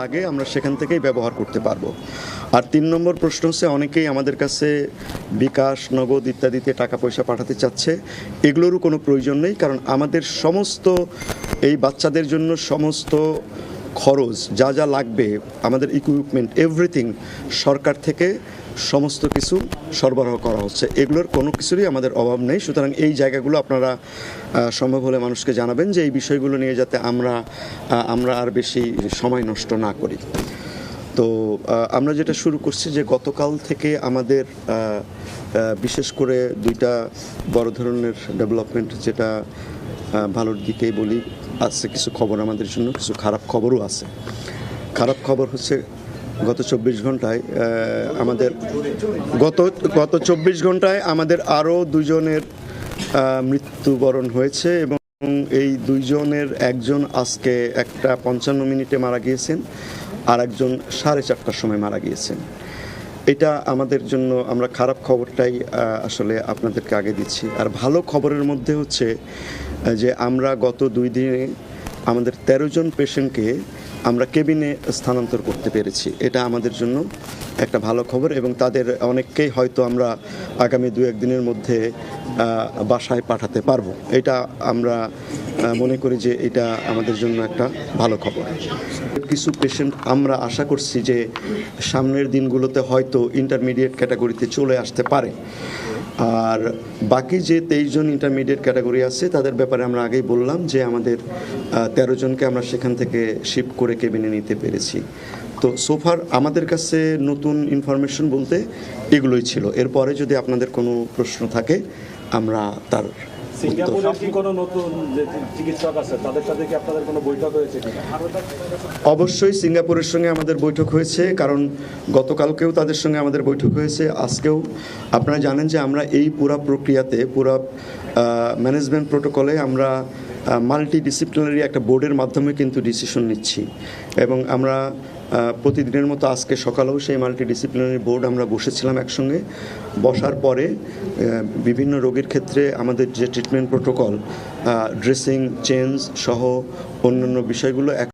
লাগে, আমরা সেখান থেকেই ব্যবহার করতে পারব। আর তিন নম্বর প্রশ্ন হচ্ছে, অনেকেই আমাদের কাছে বিকাশ, নগদ ইত্যাদিতে টাকা পয়সা পাঠাতে চাচ্ছে। এগুলোরও কোনো প্রয়োজন নেই, কারণ আমাদের সমস্ত, এই বাচ্চাদের জন্য সমস্ত খরচ, যা যা লাগবে, আমাদের ইকুইপমেন্ট এভরিথিং সরকার থেকে সমস্ত কিছু সরবরাহ করা হচ্ছে। এগুলোর কোনো কিছুরই আমাদের অভাব নেই। সুতরাং এই জায়গাগুলো আপনারা সম্ভব হলে মানুষকে জানাবেন যে এই বিষয়গুলো নিয়ে যাতে আমরা আমরা আর বেশি সময় নষ্ট না করি। তো আমরা যেটা শুরু করছি যে গতকাল থেকে আমাদের বিশেষ করে দুইটা বড় ধরনের ডেভেলপমেন্ট যেটা ভালোর দিকেই বলি, আছে কিছু খবর আমাদের জন্য, কিছু খারাপ খবরও আছে। খারাপ খবর হচ্ছে গত চব্বিশ ঘন্টায় আমাদের গত গত চব্বিশ ঘন্টায় আমাদের আরও দুজনের মৃত্যুবরণ হয়েছে এবং এই দুইজনের একজন আজকে একটা পঞ্চান্ন মিনিটে মারা গিয়েছেন আর একজন সাড়ে চারটার সময় মারা গিয়েছেন। এটা আমাদের জন্য আমরা খারাপ খবরটাই আসলে আপনাদেরকে আগে দিচ্ছি। আর ভালো খবরের মধ্যে হচ্ছে যে আমরা গত দুই দিনে আমাদের তেরো জন পেশেন্টকে আমরা কেবিনে স্থানান্তর করতে পেরেছি। এটা আমাদের জন্য একটা ভালো খবর এবং তাদের অনেককেই হয়তো আমরা আগামী দু একদিনের মধ্যে বাসায় পাঠাতে পারব। এটা আমরা মনে করি যে এটা আমাদের জন্য একটা ভালো খবর। কিছু পেশেন্ট আমরা আশা করছি যে সামনের দিনগুলোতে হয়তো ইন্টারমিডিয়েট ক্যাটাগরিতে চলে আসতে পারে। আর বাকি যে তেইশ জন ইন্টারমিডিয়েট ক্যাটাগরি আছে, তাদের ব্যাপারে আমরা আগেই বললাম যে আমাদের তেরো জনকে আমরা সেখান থেকে শিফট করে কেবিনে নিতে পেরেছি। তো সোফার আমাদের কাছে নতুন ইনফরমেশন বলতে এগুলোই ছিল। এরপরে যদি আপনাদের কোনো প্রশ্ন থাকে, আমরা তার কোনো নতুন যে চিকিৎসক আছে? আপনাদের কোনো বৈঠক হয়েছে অবশ্যই সিঙ্গাপুরের সঙ্গে আমাদের বৈঠক হয়েছে, কারণ গতকালকেও তাদের সঙ্গে আমাদের বৈঠক হয়েছে, আজকেও। আপনারা জানেন যে আমরা এই পুরা প্রক্রিয়াতে, পুরা ম্যানেজমেন্ট প্রোটোকলে আমরা মাল্টি ডিসিপ্লিনারি একটা বোর্ডের মাধ্যমে কিন্তু ডিসিশন নিচ্ছি। এবং আমরা প্রতিদিনের মতো আজকে সকালেও সেই মাল্টি ডিসিপ্লিনারি বোর্ড আমরা বসেছিলাম একসঙ্গে। বসার পরে বিভিন্ন রোগীর ক্ষেত্রে আমাদের যে ট্রিটমেন্ট প্রোটোকল ড্রেসিং চেঞ্জ সহ অন্যান্য বিষয়গুলো এক